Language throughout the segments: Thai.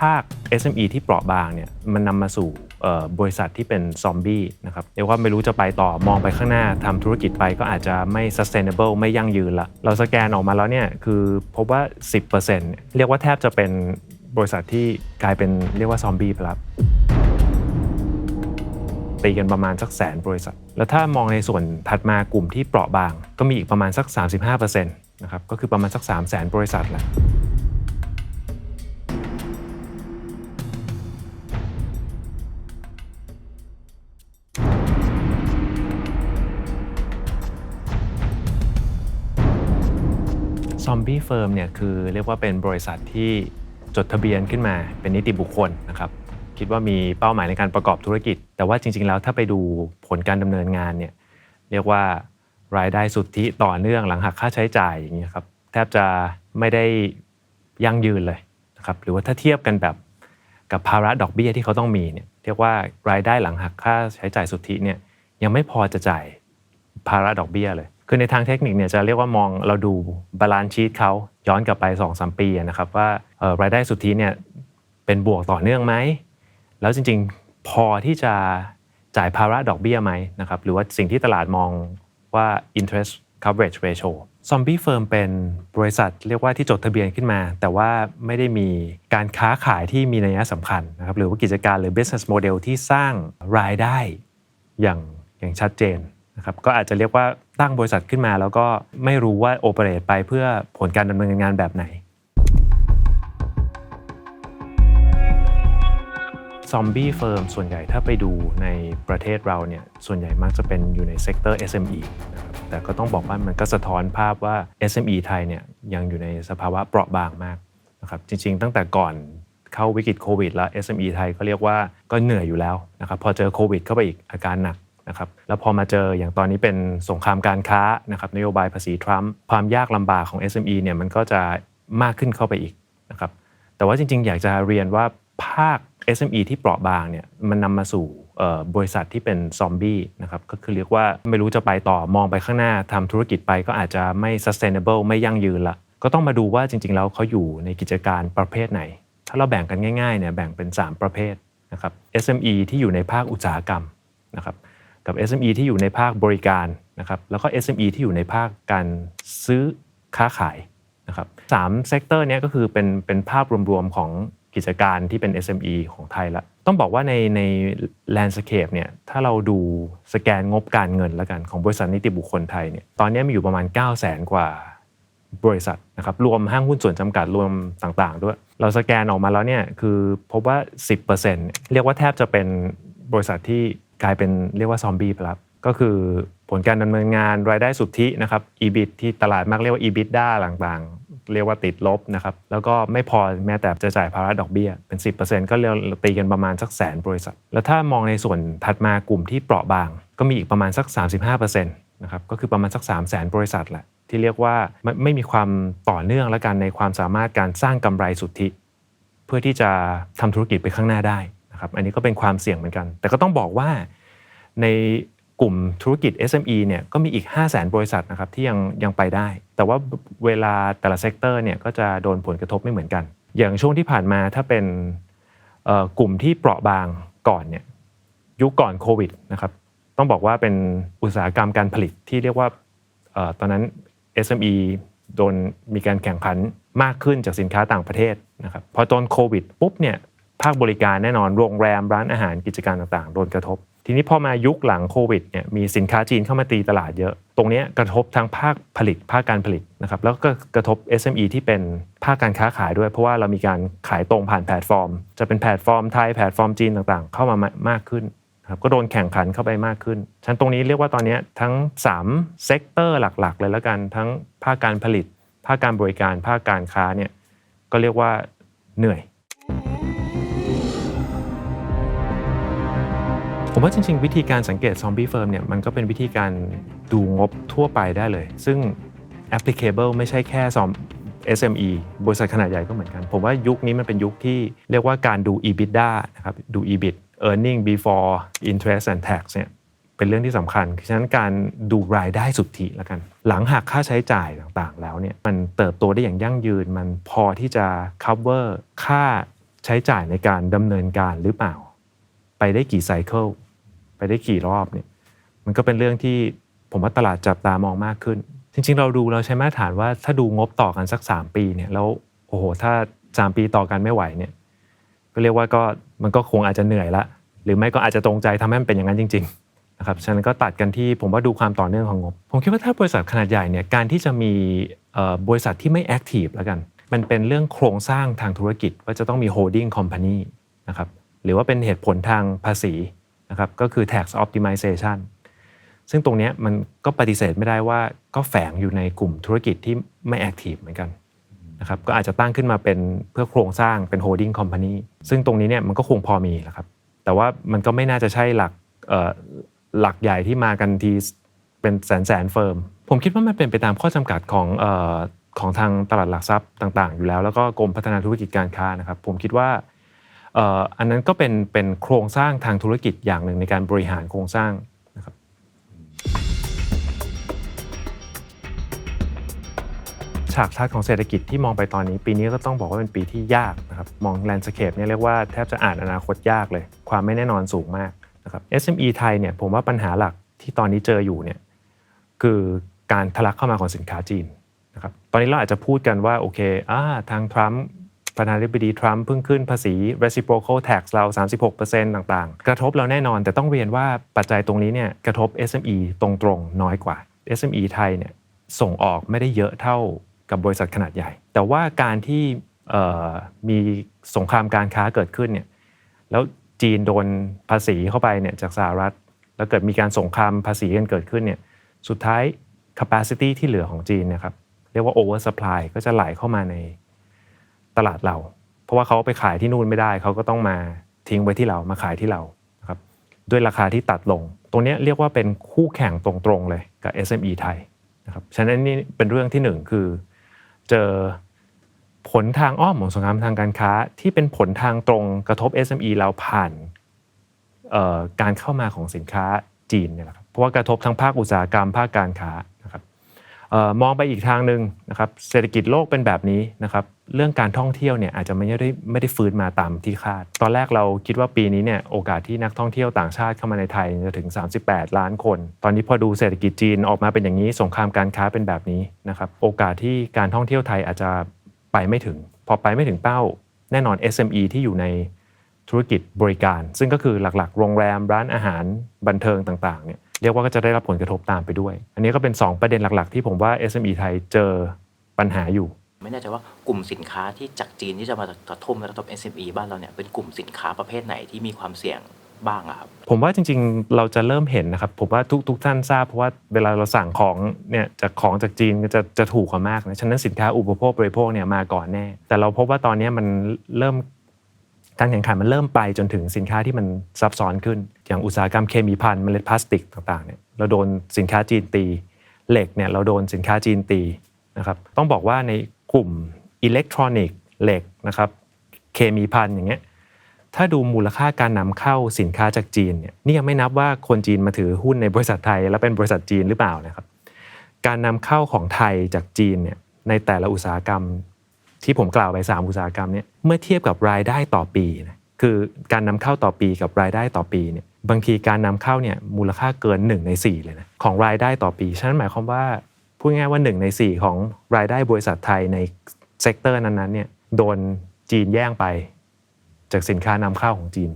ภาค SME ที่เปราะบางเนี่ยมันนำมาสู่บริษัทที่เป็นซอมบี้นะครับเรียกว่าไม่รู้จะไปต่อมองไปข้างหน้าทำธุรกิจไปก็อาจจะไม่ sustainable ไม่ยั่งยืนละเราสแกนออกมาแล้วเนี่ยคือพบว่า 10%เนี่ยเรียกว่าแทบจะเป็นบริษัทที่กลายเป็นเรียกว่าซอมบี้ไปแล้วตีกันประมาณสักแสนบริษัท แล้วถ้ามองในส่วนถัดมากลุ่มที่เปราะบาง ก็มีอีกประมาณสัก 35%นะครับก็คือประมาณสัก 3 0 0แสนบริษัทแหละ ซอมบี้เฟิร์มเนี่ยคือเรียกว่าเป็นบริษัทที่จดทะเบียนขึ้นมาเป็นนิติบุคคลนะครับคิดว่ามีเป้าหมายในการประกอบธุรกิจ แต่ว่าจริง ๆ แล้วถ้าไปดูผลการดำเนินงานเนี่ยเรียกว่ารายได้สุทธิต่อเนื่องหลังหักค่าใช้จ่ายอย่างเงี้ยครับแทบจะไม่ได้ยั่งยืนเลยนะครับหรือว่าถ้าเทียบกันแบบกับภาระดอกเบี้ยที่เขาต้องมีเนี่ยเรียกว่ารายได้หลังหักค่าใช้จ่ายสุทธิเนี่ยยังไม่พอจะจ่ายภาระดอกเบี้ยเลย คือในทางเทคนิคเนี่ยจะเรียกว่ามองเราดูบาลานซ์ชีตเขาย้อนกลับไป2-3ปีนะครับว่ารายได้สุทธิเนี่ยเป็นบวกต่อเนื่องไหม แล้วจริงๆพอที่จะจ่ายภาระดอกเบี้ยไหมนะครับหรือว่าสิ่งที่ตลาดมองว่า interest coverage ratio ซอมบี้เฟิร์มเป็นบริษัทเรียกว่าที่จดทะเบียนขึ้นมา แต่ว่าไม่ได้มีการค้าขายที่มีนัยสำคัญนะครับหรือว่ากิจการหรือ business model ที่สร้างรายได้อย่างอย่างชัดเจนนะครับก็อาจจะเรียกว่า ตั้งบริษัทขึ้นมา แล้วก็ไม่รู้ว่าโอเปเรตไปเพื่อผลการดำเนินงานแบบไหนซอมบี้เฟิร์มส่วนใหญ่ถ้าไปดูในประเทศเราเนี่ยส่วนใหญ่มักจะเป็นอยู่ในเซกเตอร์ SME นะครับแต่ก็ต้องบอกว่ามันก็สะท้อนภาพว่า SME ไทยเนี่ยยังอยู่ในสภาวะเปราะบางมากนะครับจริง ๆ ตั้งแต่ก่อนเข้าวิกฤตโควิดแล้ว SME ไทยก็เรียกว่าก็เหนื่อยอยู่แล้วนะครับพอเจอโควิดเข้าไปอีกอาการหนัก นะครับแล้วพอมาเจออย่างตอนนี้เป็นสงครามการค้านะครับนโยบายภาษีทรัมป์ความยากลำบากของ SME เนี่ยมันก็จะมากขึ้นเข้าไปอีกนะครับแต่ว่าจริง ๆ อยากจะเรียนว่าภาค SME ที่เปราะบางเนี่ยมันนำมาสู่บริษัทที่เป็นซอมบี้นะครับก็คือเรียกว่าไม่รู้จะไปต่อมองไปข้างหน้าทำธุรกิจไปก็อาจจะไม่ sustainable ไม่ยั่งยืนละก็ต้องมาดูว่าจริง ๆ แล้วเขาอยู่ในกิจการประเภทไหน ถ้าเราแบ่งกันง่ายๆเนี่ยแบ่งเป็น 3 ประเภทนะครับ SME ที่อยู่ในภาคอุตสาหกรรมนะครับ กับ SME ที่อยู่ในภาคบริการนะครับแล้วก็ SME ที่อยู่ในภาคการซื้อค้าขายนะครับสามเซกเตอร์นี้ก็คือเป็นเป็นภาพรวมๆของกิจการที่เป็น SME ของไทยละต้องบอกว่าในใน landscape เนี่ยถ้าเราดูสแกนงบการเงินแล้วกันของบริษัทนิติบุคคลไทยเนี่ยตอนนี้มีอยู่ประมาณ 9 0 0แสนกว่าบริษัทนะครับรวมห้างหุ้นส่วนจำกัดรวมต่างๆ ด้วย เราสแกนออกมาแล้วเนี่ยคือพบว่า 10%เรียกว่าแทบจะเป็นบริษัทที่ กลายเป็นเรียกว่าซอมบี้ไปแล้วก็คือผลการดำเนินงานรายได้สุทธินะครับ EBIT ที่ตลาดมักเรียกว่า EBITDA ต่างๆ เรียกว่าติดลบนะครับ แล้วก็ไม่พอแม้แต่จะจ่ายภาระดอกเบี้ยเป็น 10%ก็เรียกตีกันประมาณสักแสนบริษัท แล้วถ้ามองในส่วนถัดมากลุ่มที่เปราะบาง ก็มีอีกประมาณสัก 35%นะครับก็คือประมาณสัก 3 0 0แสนบริษัทแหละที่เรียกว่าไม่ไม่มีความต่อเนื่องและกันในความสามารถการสร้างกำไรสุทธิ เพื่อที่จะทำธุรกิจไปข้างหน้าได้ นะครับอันนี้ก็เป็นความเสี่ยงเหมือนกัน แต่ก็ต้องบอกว่าในกลุ่มธุรกิจ SME เนี่ยก็มีอีก 5 0 0แสนบริษัทนะครับที่ยังยังไปได้ แต่ว่าเวลาแต่ละเซกเตอร์เนี่ยก็จะโดนผลกระทบไม่เหมือนกัน อย่างช่วงที่ผ่านมาถ้าเป็นกลุ่มที่เปราะบางก่อนเนี่ยยุคก่อนโควิดนะครับต้องบอกว่าเป็นอุตสาหกรรมการผลิตที่เรียกว่าตอนนั้น SME โดนมีการแข่งขันมากขึ้นจากสินค้าต่างประเทศนะครับพอตอนโควิดปุ๊บเนี่ยาคบริการแน่นอนโรงแรมร้านอาหารกิจการต่างๆโดนกระทบ ทีนี้พอมายุคหลังโควิดเนี่ยมีสินค้าจีนเข้ามาตีตลาดเยอะ ตรงนี้กระทบทั้งภาคผลิตภาคการผลิตนะครับแล้วก็กระทบ SME ที่เป็นภาคการค้าขายด้วย เพราะว่าเรามีการขายตรงผ่านแพลตฟอร์ม จะเป็นแพลตฟอร์มไทยแพลตฟอร์มจีนต่างๆ เข้ามามากขึ้นครับก็โดนแข่งขันเข้าไปมากขึ้นฉันตรงนี้เรียกว่าตอนนี้ทั้ง3เซกเตอร์หลักๆ เลยแล้วกันทั้งภาคการผลิต ภาคการบริการ ภาคการค้าเนี่ยก็เรียกว่าเหนื่อย ผมว่าจริง ๆ วิธีการสังเกตซอมบี้เฟิร์มเนี่ยมันก็เป็นวิธีการดูงบทั่วไปได้เลย ซึ่ง applicable ไม่ใช่แค่ซอม SME บริษัทขนาดใหญ่ก็เหมือนกัน ผมว่ายุคนี้มันเป็นยุคที่เรียกว่าการดู EBITDA นะครับดู EBIT earning before interest and tax เนี่ยเป็นเรื่องที่สำคัญฉะนั้นการดูรายได้สุทธิแล้วกัน หลังหักค่าใช้จ่ายต่างๆ แล้วเนี่ยมันเติบโตได้อย่างยั่งยืน มันพอที่จะ cover ค่าใช้จ่ายในการดำเนินการหรือเปล่า ไปได้กี่ไซเคิล ไปได้กี่รอบเนี่ยมันก็เป็นเรื่องที่ผมว่าตลาดจับตามองมากขึ้น จริง ๆ เราดูเราใช้มาตรฐานว่าถ้าดูงบต่อกันสัก 3 ปีเนี่ยแล้วโอ้โหถ้า 3 ปีต่อกันไม่ไหวเนี่ยก็เรียกว่าก็มันก็คงอาจจะเหนื่อยละหรือไม่ก็อาจจะตรงใจทำให้มันเป็นอย่างนั้นจริงๆนะครับฉะนั้นก็ตัดกันที่ผมว่าดูความต่อเนื่องของงบ ผมคิดว่าถ้าบริษัทขนาดใหญ่เนี่ยการที่จะมีบริษัทที่ไม่แอคทีฟแล้วกัน มันเป็นเรื่องโครงสร้างทางธุรกิจว่าจะต้องมี holding company นะครับหรือว่าเป็นเหตุผลทางภาษี นะครับก็คือ tax optimization ซึ่งตรงนี้มันก็ปฏิเสธไม่ได้ว่าก็แฝงอยู่ในกลุ่มธุรกิจที่ไม่แอคทีฟเหมือนกันนะครับก็อาจจะตั้งขึ้นมาเป็นเพื่อโครงสร้างเป็น holding company ซึ่งตรงนี้เนี่ยมันก็คงพอมีแหละครับแต่ว่ามันก็ไม่น่าจะใช่หลักหลักใหญ่ที่มากันทีเป็นแสนแสนเฟิร์ม ผมคิดว่ามันเป็นไปตามข้อจำกัดของของทางตลาดหลักทรัพย์ต่าง ๆ อยู่แล้ว แล้วก็กรมพัฒนาธุรกิจการค้านะครับผมคิดว่า อันนั้นก็เป็นเป็นโครงสร้างทางธุรกิจอย่างหนึ่งในการบริหารโครงสร้างนะครับฉากทัศน์ของเศรษฐกิจที่มองไปตอนนี้ ปีนี้ก็ต้องบอกว่าเป็นปีที่ยากนะครับมองแลนด์สเคปเนี่ยเรียกว่าแทบจะอ่านอนาคตยากเลย ความไม่แน่นอนสูงมากนะครับ SME ไทยเนี่ยผมว่าปัญหาหลักที่ตอนนี้เจออยู่เนี่ยคือการทะลักเข้ามาของสินค้าจีนนะครับตอนนี้เราอาจจะพูดกันว่าโอเคอ่าทางทรัมป์ ประธานาธิบดีทรัมป์เพิ่งขึ้นภาษี reciprocal tax เรา 36%ต่างๆ กระทบเราแน่นอน แต่ต้องเรียนว่าปัจจัยตรงนี้เนี่ยกระทบ SME ตรงๆ น้อยกว่า SME ไทยเนี่ยส่งออกไม่ได้เยอะเท่ากับบริษัทขนาดใหญ่ แต่ว่าการที่มีสงครามการค้าเกิดขึ้นเนี่ยแล้วจีนโดนภาษีเข้าไปเนี่ยจากสหรัฐ แล้วเกิดมีการสงครามภาษีกันเกิดขึ้นเนี่ยสุดท้าย capacity ที่เหลือของจีนนะครับเรียกว่า over supply ก็จะไหลเข้ามาใน ตลาดเรา เพราะว่าเขาไปขายที่นู่นไม่ได้ เขาก็ต้องมาทิ้งไว้ที่เรามาขายที่เราครับด้วยราคาที่ตัดลง ตรงนี้เรียกว่าเป็นคู่แข่งตรงๆเลยกับ SME ไทยนะครับฉะนั้นนี่เป็นเรื่องที่หนึ่งคือเจอผลทางอ้อมของสงครามทางการค้า ที่เป็นผลทางตรงกระทบ SME เราผ่านการเข้ามาของสินค้าจีนเนี่ยแหละครับเพราะว่ากระทบทั้งภาคอุตสาหกรรมภาคการค้า มองไปอีกทางหนึ่งนะครับเศรษฐกิจโลกเป็นแบบนี้นะครับเรื่องการท่องเที่ยวเนี่ยอาจจะไม่ได้ไม่ได้ฟื้นมาตามที่คาด ตอนแรกเราคิดว่าปีนี้เนี่ยโอกาสที่นักท่องเที่ยวต่างชาติเข้ามาในไทยจะถึง 38 ล้านคน ตอนนี้พอดูเศรษฐกิจจีนออกมาเป็นอย่างนี้ สงครามการค้าเป็นแบบนี้นะครับโอกาสที่การท่องเที่ยวไทยอาจจะไปไม่ถึง พอไปไม่ถึงเป้าแน่นอน SME ที่อยู่ในธุรกิจบริการ ซึ่งก็คือหลักๆ โรงแรมร้านอาหารบันเทิงต่างๆเนี่ย เรียกว่าก็จะได้รับผลกระทบตามไปด้วย อันนี้ก็เป็น 2 ประเด็นหลักๆ ที่ผมว่า SME ไทยเจอปัญหาอยู่ ไม่แน่ใจว่ากลุ่มสินค้าที่จากจีนที่จะมากระทบกระทบ SME บ้านเราเนี่ยเป็นกลุ่มสินค้าประเภทไหนที่มีความเสี่ยงบ้างครับผมว่าจริงๆ เราจะเริ่มเห็นนะครับ ผมว่าทุกทุกท่านทราบเพราะว่าเวลาเราสั่งของเนี่ยจากของจากจีนจะจะถูกกว่ามากนะฉะนั้นสินค้าอุปโภคบริโภคเนี่ยมาก่อนแน่ แต่เราพบว่าตอนนี้มันเริ่ม การแข่งขันมันเริ่มไปจนถึงสินค้าที่มันซับซ้อนขึ้น อย่างอุตสาหกรรมเคมีภัณฑ์เมล็ดพลาสติกต่างๆเนี่ยเราโดนสินค้าจีนตี เหล็กเนี่ยเราโดนสินค้าจีนตีนะครับต้องบอกว่าในกลุ่มอิเล็กทรอนิกส์เหล็กนะครับเคมีภัณฑ์อย่างเงี้ยถ้าดูมูลค่าการนำเข้าสินค้าจากจีนเนี่ยนี่ยังไม่นับว่าคนจีนมาถือหุ้นในบริษัทไทย แล้วเป็นบริษัทจีนหรือเปล่านะครับการนำเข้าของไทยจากจีนเนี่ยในแต่ละอุตสาหกรรม ที่ผมกล่าวไป3อุตสาหกรรมเนี่ยเมื่อเทียบกับรายได้ต่อปีนะคือการนำเข้าต่อปีกับรายได้ต่อปีเนี่ยบางทีการนำเข้าเนี่ยมูลค่าเกิน 1 ใน 4 เลยนะของรายได้ต่อปีฉะนั้นหมายความว่าพูดง่ายว่า 1 ใน 4 ของรายได้บริษัทไทยในเซกเตอร์นั้นๆเนี่ยโดนจีนแย่งไป จากสินค้านำเข้าของจีน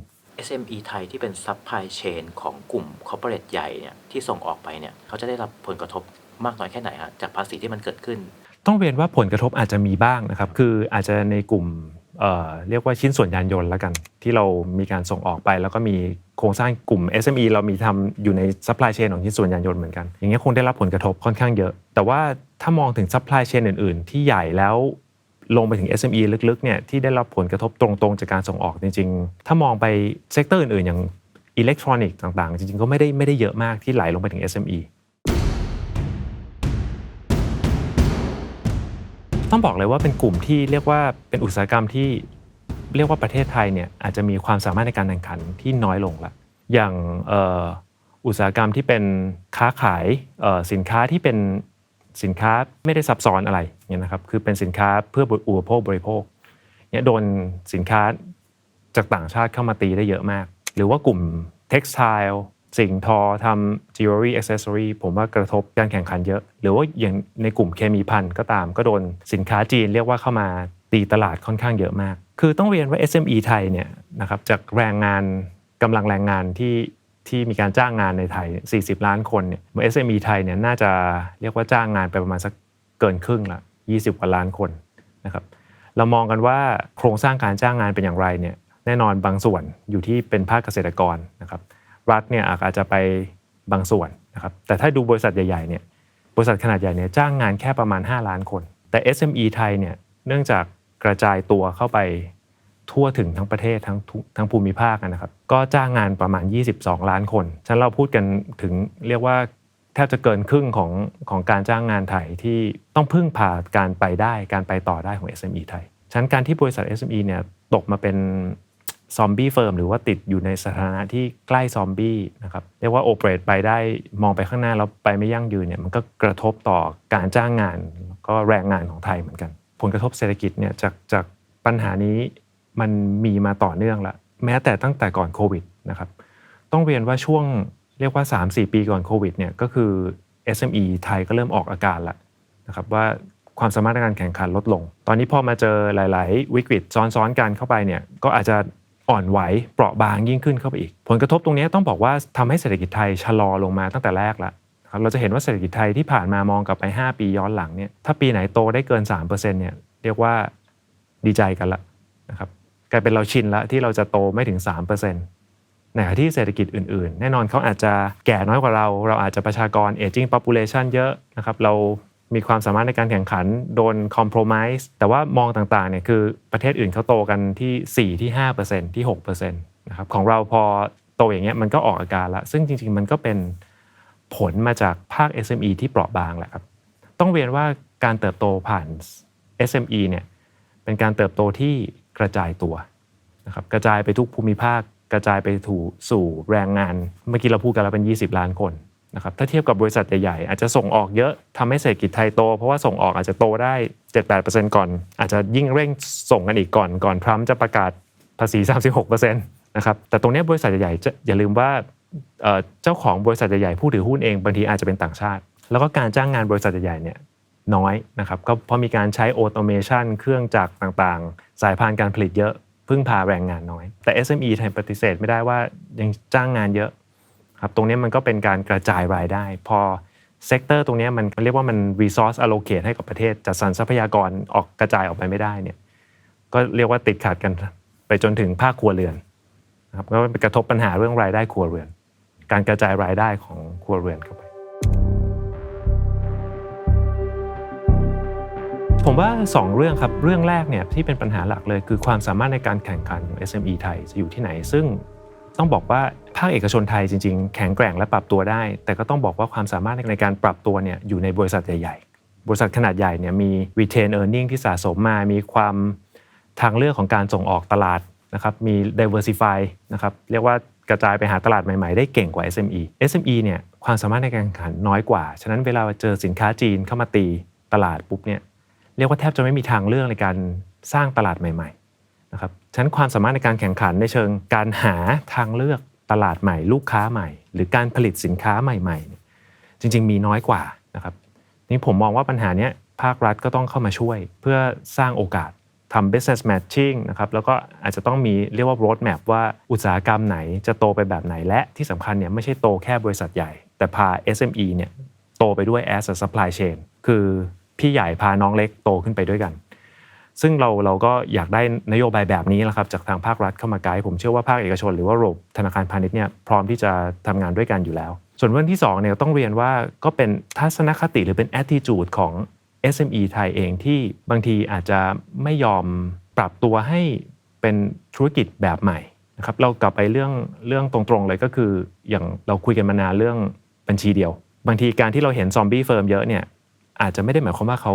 SME ไทยที่เป็นซัพพลายเชนของกลุ่มคอร์ปอเรทใหญ่เนี่ยที่ส่งออกไปเนี่ยเขาจะได้รับผลกระทบมากน้อยแค่ไหนฮะจากภาษีที่มันเกิดขึ้น ต้องเรียนว่าผลกระทบอาจจะมีบ้างนะครับ คืออาจจะในกลุ่มเเรียกว่าชิ้นส่วนยานยนต์แล้วกัน ที่เรามีการส่งออกไป แล้วก็มีโครงสร้างกลุ่ม SME เรามีทำอยู่ในซัพพลายเชนของชิ้นส่วนยานยนต์เหมือนกัน อย่างเงี้ยคงได้รับผลกระทบค่อนข้างเยอะ แต่ว่าถ้ามองถึงซัพพลายเชนอื่น ๆ ที่ใหญ่แล้วลงไปถึง SME ลึกๆเนี่ยที่ได้รับผลกระทบตรงๆ จากการส่งออกจริงๆ ถ้ามองไปเซกเตอร์อื่นๆอย่างอิเล็กทรอนิกส์ต่างๆ จริงๆ ก็ไม่ได้ไม่ได้เยอะมากที่ไหลลงไปถึง SME ต้องบอกเลยว่าเป็นกลุ่มที่เรียกว่าเป็นอุตสาหกรรมที่เรียกว่าประเทศไทยเนี่ยอาจจะมีความสามารถในการแข่งขันที่น้อยลงละอย่างอุตสาหกรรมที่เป็นค้าขายสินค้าที่เป็นสินค้าไม่ได้ซับซ้อนอะไรเนี่ยนะครับคือเป็นสินค้าเพื่ออุปโภคบริโภคเนี่ยโดนสินค้าจากต่างชาติเข้ามาตีได้เยอะมาก หรือว่ากลุ่ม textile สิ่งทอทำ jewelry accessory ผมว่ากระทบการแข่งขันเยอะ หรือว่าอย่างในกลุ่มเคมีพันก็ตาม ก็โดนสินค้าจีนเรียกว่าเข้ามาตีตลาดค่อนข้างเยอะมาก คือต้องเรียนว่า SME ไทยเนี่ยนะครับจากแรงงานกำลังแรงงานที่ที่มีการจ้างงานในไทย 40 ล้านคนเนี่ย SME ไทยเนี่ยน่าจะเรียกว่าจ้างงานไปประมาณสักเกินครึ่งละ 20 กว่าล้านคนนะครับ เรามองกันว่าโครงสร้างการจ้างงานเป็นอย่างไรเนี่ย แน่นอนบางส่วนอยู่ที่เป็นภาคเกษตรกรนะครับ รัฐเนี่ยอาจจะไปบางส่วนนะครับแต่ถ้าดูบริษัทใหญ่ๆเนี่ยบริษัทขนาดใหญ่เนี่ยจ้างงานแค่ประมาณ 5 ล้านคน แต่ SME ไทยเนี่ยเนื่องจากกระจายตัวเข้าไปทั่วถึงทั้งประเทศทั้งทั้งภูมิภาคนะครับก็จ้างงานประมาณ 22 ล้านคนฉะนั้นเราพูดกันถึงเรียกว่าแทบจะเกินครึ่งของของการจ้างงานไทยที่ต้องพึ่งพาการไปได้การไปต่อได้ของ SME ไทยฉะนั้นการที่บริษัท SME เนี่ยตกมาเป็น ซอมบี้เฟิร์มหรือว่าติดอยู่ในสถานะที่ใกล้ซอมบี้นะครับเรียกว่าโอเปเรตไปได้มองไปข้างหน้าแล้วไปไม่ยั่งยืนเนี่ยมันก็กระทบต่อการจ้างงานแล้วก็แรงงานของไทยเหมือนกัน ผลกระทบเศรษฐกิจเนี่ยจากจากปัญหานี้มันมีมาต่อเนื่องละแม้แต่ตั้งแต่ก่อนโควิดนะครับต้องเรียนว่าช่วงเรียกว่า 3-4 ปีก่อนโควิดเนี่ยก็คือ SME ไทยก็เริ่มออกอาการล้วนะครับว่าความสามารถในการแข่งขันลดลง ตอนนี้พอมาเจอหลาย ๆ วิกฤตซ้อนๆกันเข้าไปเนี่ยก็อาจจะ อ่อนไหวเปราะบางยิ่งขึ้นเข้าไปอีก ผลกระทบตรงนี้ต้องบอกว่าทำให้เศรษฐกิจไทยชะลอลงมาตั้งแต่แรกล้วครับเราจะเห็นว่าเศรษฐกิจไทยที่ผ่านมามองกลับไป 5 ปีย้อนหลังเนี่ยถ้าปีไหนโตได้เกิน3%เนี่ยเรียกว่าดีใจกันละนะครับกลายเป็นเราชินละที่เราจะโตไม่ถึง 3%ในขณะที่เศรษฐกิจอื่น ๆ แน่นอนเขาอาจจะแก่น้อยกว่าเรา เราอาจจะประชากร aging population เยอะนะครับเรา มีความสามารถในการแข่งขันโดน compromise แต่ว่ามองต่างๆเนี่ยคือประเทศอื่นเขาโตกันที่ 4 ที่ 5%ที่6%นะครับของเราพอโตอย่างเงี้ยมันก็ออกอาการละซึ่งจริง ๆ มันก็เป็นผลมาจากภาค SME ที่เปราะบางแหละครับต้องเรียนว่าการเติบโตผ่าน SME เนี่ยเป็นการเติบโตที่กระจายตัวนะครับกระจายไปทุกภูมิภาคกระจายไปถูสู่แรงงาน เมื่อกี้เราพูดกันแล้วเป็น 20 ล้านคน นะครับถ้าเทียบกับบริษัทใหญ่ๆอาจจะส่งออกเยอะทำให้เศรษฐกิจไทยโต เพราะว่าส่งออกอาจจะโตได้7-8%ก่อน อาจจะยิ่งเร่งส่งกันอีกก่อนก่อนทรัมป์จะประกาศภาษี36%นะครับแต่ตรงนี้บริษัทใหญ่ๆจะอย่าลืมว่าเอ่อเจ้าของบริษัทใหญ่ๆผู้ถือหุ้นเองบางทีอาจจะเป็นต่างชาติ แล้วก็การจ้างงานบริษัทใหญ่ๆเนี่ยน้อยนะครับก็เพราะมีการใช้โอโตเมชันเครื่องจักรต่างๆ สายพานการผลิตเยอะพึ่งพาแรงงานน้อย แต่ SME ไทยปฏิเสธไม่ได้ว่ายังจ้างงานเยอะ ครับตรงนี้มันก็เป็นการกระจายรายได้ พอเซกเตอร์ตรงนี้มันเรียกว่ามัน resource allocate ให้กับประเทศจัดสรรทรัพยากรออกกระจายออกไปไม่ได้เนี่ยก็เรียกว่าติดขัดกันไปจนถึงภาคครัวเรือนนะครับก็ไปกระทบปัญหาเรื่องรายได้ครัวเรือน การกระจายรายได้ของครัวเรือนเข้าไป ผมว่า 2 เรื่องครับเรื่องแรกเนี่ยที่เป็นปัญหาหลักเลยคือความสามารถในการแข่งขันของ SME ไทยจะอยู่ที่ไหนซึ่ง ต้องบอกว่าภาคเอกชนไทยจริง ๆ แข็งแกร่งและปรับตัวได้ แต่ก็ต้องบอกว่าความสามารถในการปรับตัวเนี่ยอยู่ในบริษัทใหญ่ๆ บริษัทขนาดใหญ่เนี่ยมี retain earning ที่สะสมมา มีความทางเลือกของการส่งออกตลาดนะครับ มี diversify นะครับ เรียกว่ากระจายไปหาตลาดใหม่ๆ ได้เก่งกว่า SME SME เนี่ยความสามารถในการแข่งขันน้อยกว่า ฉะนั้นเวลาเจอสินค้าจีนเข้ามาตีตลาดปุ๊บเนี่ย เรียกว่าแทบจะไม่มีทางเลือกในการสร้างตลาดใหม่ ๆ นะครับฉะนั้นความสามารถในการแข่งขันในเชิงการหาทางเลือกตลาดใหม่ ลูกค้าใหม่ หรือการผลิตสินค้าใหม่ๆ จริง ๆ มีน้อยกว่านะครับนี่ผมมองว่าปัญหาเนี้ยภาครัฐก็ต้องเข้ามาช่วย เพื่อสร้างโอกาสทำ business matching นะครับแล้วก็อาจจะต้องมีเรียกว่า road map ว่าอุตสาหกรรมไหนจะโตไปแบบไหนและที่สำคัญเนี่ยไม่ใช่โตแค่บริษัทใหญ่ แต่พา SME เนี่ยโตไปด้วย as a supply chain คือพี่ใหญ่พาน้องเล็กโตขึ้นไปด้วยกัน ซึ่งเราเราก็อยากได้นโยบายแบบนี้แหละครับจากทางภาครัฐเข้ามาไกด์ผมเชื่อว่าภาคเอกชน หรือว่าระบบธนาคารพาณิชย์เนี่ยพร้อมที่จะทำงานด้วยกันอยู่แล้ว ส่วนเรื่องที่2เนี่ยต้องเรียนว่าก็เป็นทัศนคติหรือเป็น attitude ของ SME ไทยเองที่บางทีอาจจะไม่ยอมปรับตัวให้เป็นธุรกิจแบบใหม่นะครับเรากลับไปเรื่องเรื่องตรงๆเลยก็คืออย่างเราคุยกันมานานเรื่องบัญชีเดียว บางทีการที่เราเห็นซอมบี้เฟิร์มเยอะเนี่ยอาจจะไม่ได้หมายความว่าเขา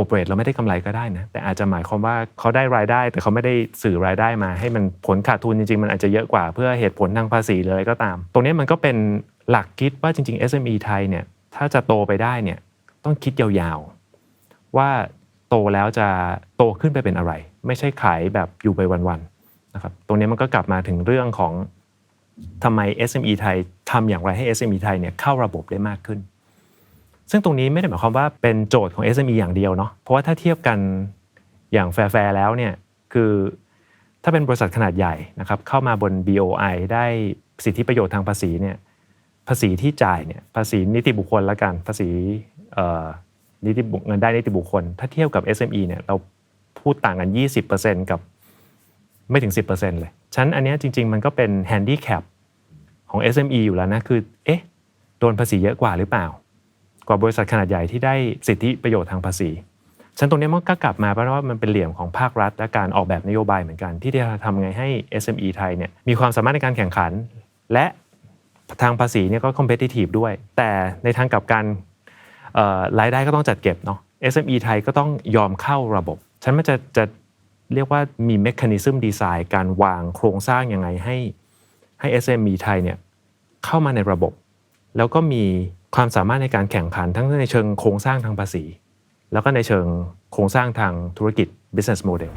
โอเปรตแล้วไม่ได้กำไรก็ได้นะแต่อาจจะหมายความว่าเขาได้รายได้ แต่เขาไม่ได้สื่อรายได้มา ให้มันผลขาดทุนจริงๆ มันอาจจะเยอะกว่าเพื่อเหตุผลทางภาษีหรืออะไรก็ตาม ตรงนี้มันก็เป็นหลักคิดว่าจริง ๆ SME ไทยเนี่ยถ้าจะโตไปได้เนี่ยต้องคิดยาวๆ ว่าโตแล้วจะโตขึ้นไปเป็นอะไร ไม่ใช่ขายแบบอยู่ไปวันๆนะครับตรงนี้มันก็กลับมาถึงเรื่องของทำไม SME ไทยทำอย่างไรให้ SME ไทยเนี่ยเข้าระบบได้มากขึ้น ซึ่งตรงนี้ไม่ได้หมายความว่าเป็นโจทย์ของ SME อย่างเดียวเนาะเพราะว่าถ้าเทียบกันอย่างแฟร์แล้วเนี่ยคือถ้าเป็นบริษัทขนาดใหญ่นะครับเข้ามาบน BOI ได้สิทธิประโยชน์ทางภาษีเนี่ยภาษีที่จ่ายเนี่ยภาษีนิติบุคคลละกันภาษีเอ่อนิติบุคเงินได้นิติบุคคล ถ้าเทียบกับ SME เนี่ยเราพูดต่างกัน 20%กับไม่ถึง 10%เลยฉะนั้นอันนี้จริง ๆ มันก็เป็นแฮนดี้แคปของ SME อยู่แล้วนะคือเอ๊ะโดนภาษีเยอะกว่าหรือเปล่า กว่าบริษัทขนาดใหญ่ที่ได้สิทธิประโยชน์ทางภาษีฉันตรงนี้มันก็กลับมาเพราะว่ามันเป็นเหลี่ยมของภาครัฐ และการออกแบบนโยบายเหมือนกัน ที่จะทำไงให้ SME ไทยเนี่ยมีความสามารถในการแข่งขัน และทางภาษีเนี่ยก็ competitive ด้วย แต่ในทางกลับกันรายได้ก็ต้องจัดเก็บเนาะ SME ไทยก็ต้องยอมเข้าระบบ ฉันมันจะจะเรียกว่ามี mechanism design การวางโครงสร้างยังไงให้ให้ SME ไทยเนี่ยเข้ามาในระบบ แล้วก็มี ความสามารถในการแข่งขันทั้งในเชิงโครงสร้างทางภาษี แล้วก็ในเชิงโครงสร้างทางธุรกิจ business model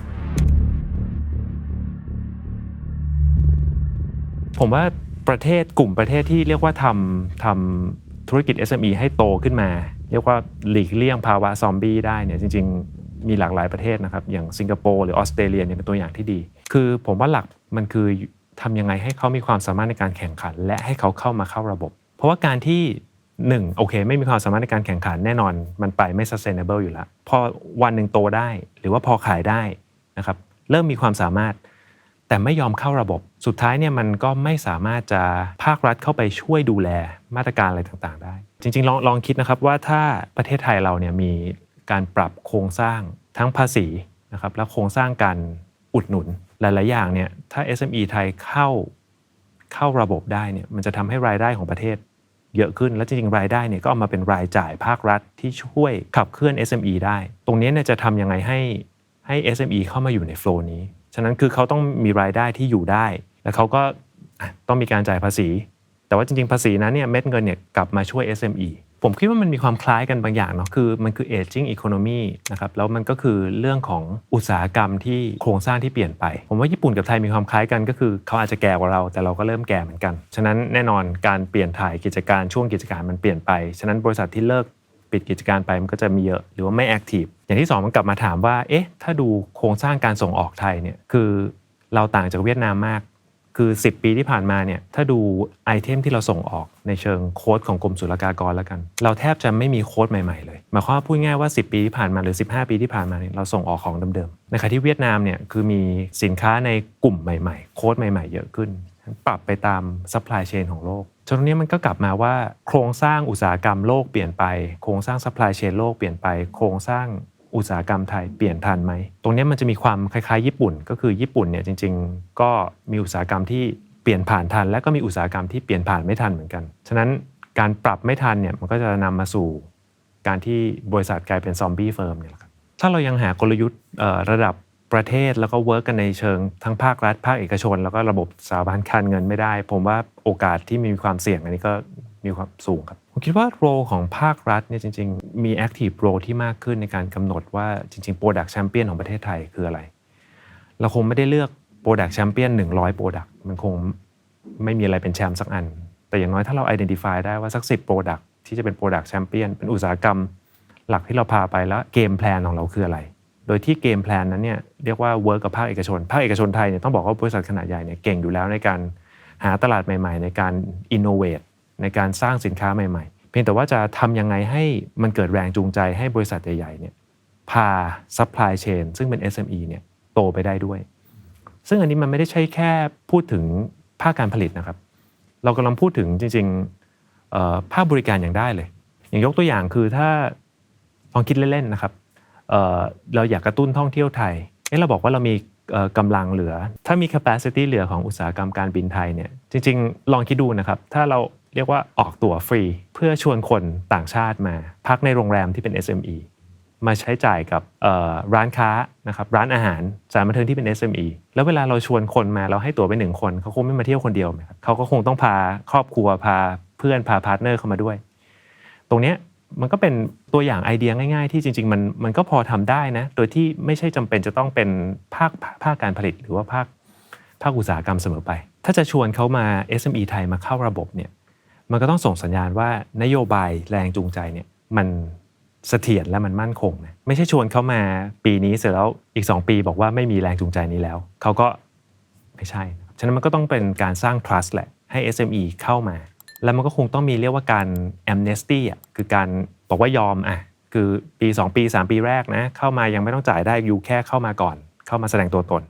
ผมว่าประเทศกลุ่มประเทศที่เรียกว่าทำทำธุรกิจ SME ให้โตขึ้นมา เรียกว่าหลีกเลี่ยงภาวะซอมบี้ได้เนี่ยจริง ๆ มีหลากหลายประเทศนะครับ อย่างสิงคโปร์หรือออสเตรเลียเนี่ยเป็นตัวอย่างที่ดี คือผมว่าหลักมันคือทำยังไงให้เขามีความสามารถในการแข่งขัน และให้เขาเข้ามาเข้าระบบ เพราะว่าการที่ หนึ่งโอเค ไม่มีความสามารถในการแข่งขันแน่นอนมันไปไม่ sustainable อยู่แล้ว พอวันหนึ่งโตได้หรือว่าพอขายได้นะครับเริ่มมีความสามารถ แต่ไม่ยอมเข้าระบบ สุดท้ายเนี่ยมันก็ไม่สามารถจะภาครัฐเข้าไปช่วยดูแลมาตรการอะไรต่างๆ ได้ จริงๆ ลองลองคิดนะครับว่าถ้าประเทศไทยเราเนี่ยมีการปรับโครงสร้างทั้งภาษีนะครับและโครงสร้างการอุดหนุนหลายๆอย่างเนี่ยถ้า SME ไทยเข้าเข้าระบบได้เนี่ยมันจะทำให้รายได้ของประเทศ เยอะขึ้น และจริงๆรายได้เนี่ยก็เอามาเป็นรายจ่ายภาครัฐที่ช่วยขับเคลื่อน SME ได้ ตรงนี้เนี่ยจะทำยังไงให้ให้ SME เข้ามาอยู่ในโฟล์นี้ ฉะนั้นคือเขาต้องมีรายได้ที่อยู่ได้ แล้วเขาก็ต้องมีการจ่ายภาษี แต่ว่าจริงๆ ภาษีนั้นเนี่ยเม็ดเงินเนี่ยกลับมาช่วย SME ผมคิดว่ามันมีความคล้ายกันบางอย่างเนาะคือมันคือ aging economy นะครับแล้วมันก็คือเรื่องของอุตสาหกรรมที่โครงสร้างที่เปลี่ยนไป ผมว่าญี่ปุ่นกับไทยมีความคล้ายกันก็คือเขาอาจจะแก่กว่าเรา แต่เราก็เริ่มแก่เหมือนกัน ฉะนั้นแน่นอนการเปลี่ยนถ่ายกิจการช่วงกิจการมันเปลี่ยนไป ฉะนั้นบริษัทที่เลิกปิดกิจการไปมันก็จะมีเยอะหรือว่าไม่แอคทีฟอย่างที่สองมันกลับมาถามว่าเอ๊ะถ้าดูโครงสร้างการส่งออกไทยเนี่ยคือเราต่างจากเวียดนามมาก คือ 10 ปีที่ผ่านมาเนี่ยถ้าดูไอเทมที่เราส่งออกในเชิงโค้ดของกรมศุลกากรแล้วกัน เราแทบจะไม่มีโค้ดใหม่ๆเลยหมายความว่าพูดง่ายว่า 10 ปีที่ผ่านมาหรือ 15 ปีที่ผ่านมาเนี่ยเราส่งออกของเดิมๆในขณะที่เวียดนามเนี่ยคือมีสินค้าในกลุ่มใหม่ๆ โค้ดใหม่ ๆ เยอะขึ้น ปรับไปตามซัพพลายเชนของโลกจนตรงนี้มันก็กลับมาว่าโครงสร้างอุตสาหกรรมโลกเปลี่ยนไป โครงสร้างซัพพลายเชนโลกเปลี่ยนไป โครงสร้าง อุตสาหกรรมไทยเปลี่ยนทันไหม ตรงนี้มันจะมีความคล้ายๆ ญี่ปุ่น ก็คือญี่ปุ่นเนี่ยจริง ๆ ก็มีอุตสาหกรรมที่เปลี่ยนผ่านทัน และก็มีอุตสาหกรรมที่เปลี่ยนผ่านไม่ทันเหมือนกัน ฉะนั้นการปรับไม่ทันเนี่ยมันก็จะนำมาสู่การที่บริษัทกลายเป็นซอมบี้เฟิร์มเนี่ยแหละครับถ้าเรายังหากลยุทธ์ระดับประเทศแล้วก็เวิร์กกันในเชิงทั้งภาครัฐ ภาคเอกชน แล้วก็ระบบสถาบันการเงินไม่ได้ ผมว่าโอกาสที่มีความเสี่ยงอันนี้ก็ มีความสูงครับผมคิดว่าโรของภาครัฐเนี่ยจริง ๆ มี active role ที่มากขึ้นในการกำหนดว่าจริงๆ Product Champion ของประเทศไทยคืออะไร เราคงไม่ได้เลือก Product Champion 100 Product มันคงไม่มีอะไรเป็นแชมป์สักอัน แต่อย่างน้อยถ้าเรา identify ได้ว่าสัก10 Product ที่จะเป็น Product Champion เป็นอุตสาหกรรมหลักที่เราพาไปแล้วเกมแพลนของเราคืออะไร โดยที่เกมแพลนนั้นเนี่ยเรียกว่าเวิร์กกับภาคเอกชน ภาคเอกชนไทยเนี่ยต้องบอกว่าบริษัทขนาดใหญ่เนี่ยเก่งอยู่แล้วในการหาตลาดใหม่ ๆ ในการอินโนเวท ในการสร้างสินค้าใหม่ ๆ เพียงแต่ว่าจะทำยังไงให้มันเกิดแรงจูงใจให้บริษัทใหญ่ๆเนี่ยพาซัพพลายเชนซึ่งเป็น SME เนี่ยโตไปได้ด้วย ซึ่งอันนี้มันไม่ได้ใช่แค่พูดถึงภาคการผลิตนะครับ เรากำลังพูดถึงจริงๆภาคบริการอย่างได้เลย อย่างยกตัวอย่างคือถ้าลองคิดเล่นๆนะครับเเราอยากกระตุ้นท่องเที่ยวไทยเเราบอกว่าเรามีกำลังเหลือ ถ้ามี capacity เหลือของอุตสาหกรรมการบินไทยเนี่ยจริงๆ ลองคิดดูนะครับ ถ้าเรา เรียกว่าออกตั๋วฟรี เพื่อชวนคนต่างชาติมา พักในโรงแรมที่เป็น SME มาใช้จ่ายกับร้านค้านะครับร้านอาหารสถานบันเทิงที่เป็น SME แล้วเวลาเราชวนคนมาเราให้ตั๋วไปหนึ่งคนเขาคงไม่มาเที่ยวคนเดียวไหมครับเขาก็คงต้องพาครอบครัวพาเพื่อนพาพาร์ทเนอร์เข้ามาด้วย ตรงเนี้ยมันก็เป็นตัวอย่างไอเดียง่าย ๆ ที่จริง ๆ มันมันก็พอทำได้นะ โดยที่ไม่ใช่จำเป็นจะต้องเป็นภาคภาคการผลิตหรือว่าภาคภาคอุตสาหกรรมเสมอไป ถ้าจะชวนเขามา SME ไทยมาเข้าระบบเนี่ย มันก็ต้องส่งสัญญาณว่านโยบายแรงจูงใจเนี่ยมันเสถียรและมันมั่นคงนะไม่ใช่ชวนเขามาปีนี้เสร็จแล้วอีก 2 ปีบอกว่าไม่มีแรงจูงใจนี้แล้วเขาก็ไม่ใช่ฉะนั้นมันก็ต้องเป็นการสร้าง trust แหละให้ SME เข้ามา แล้วมันก็คงต้องมีเรียกว่าการ amnesty อะคือการบอกว่ายอมอะคือปี 2 ปี 3 ปีแรกนะเข้ามายังไม่ต้องจ่ายได้อยู่แค่เข้ามาก่อน เข้ามาแสดงตัวตน